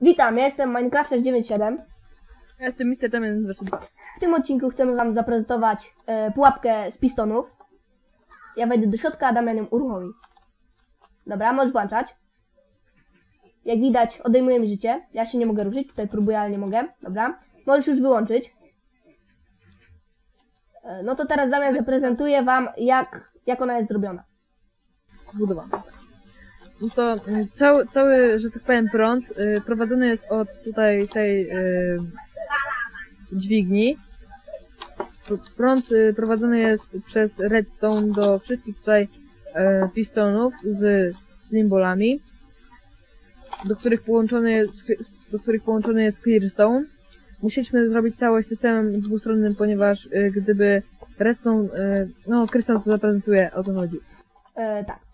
Witam, ja jestem Minecrafter97. Ja jestem Mr. Damian 22. W tym odcinku chcemy Wam zaprezentować e, pułapkę z pistonów. Ja wejdę do środka, a Damian ją uruchomi. Dobra, możesz włączać. Jak widać, odejmuje mi życie. Ja się nie mogę ruszyć, tutaj próbuję, ale nie mogę. Dobra, możesz już wyłączyć. E, no to teraz Damian zaprezentuje Wam, jak, jak ona jest zrobiona. Budowana. No to mm, cały, cały, że tak powiem, prąd y, prowadzony jest od tutaj tej y, dźwigni. Pr- Prąd y, prowadzony jest przez redstone do wszystkich tutaj pistonów z symbolami, do których połączony jest, do których połączony jest clearstone. Musieliśmy zrobić całość systemem dwustronnym, ponieważ gdyby redstone, no Krystian to zaprezentuje, o co chodzi. E, tak.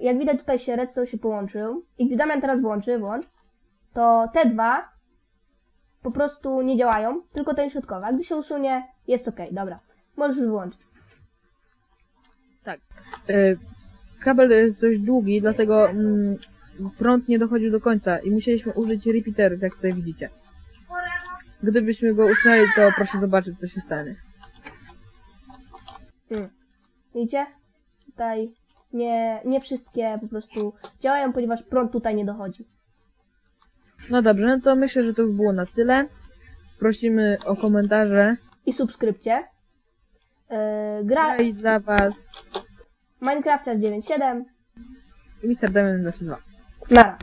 Jak widać tutaj się redstone się połączył i gdy Damian teraz włączy, włącz, to te dwa po prostu nie działają, tylko ten środkowy. A gdy się usunie, jest ok. Dobra. Możesz już wyłączyć. Tak. E, Kabel jest dość długi, dlatego mm, prąd nie dochodził do końca i musieliśmy użyć repeaterów, jak tutaj widzicie. Gdybyśmy go usunęli, to proszę zobaczyć, co się stanie. Hmm. Widzicie? Tutaj nie, nie wszystkie po prostu działają, ponieważ prąd tutaj nie dochodzi. No dobrze, no to myślę, że to by było na tyle. Prosimy o komentarze. I subskrypcie. Yy, gra i dla Was Minecrafter 97. Mr. Damian 22. Nara.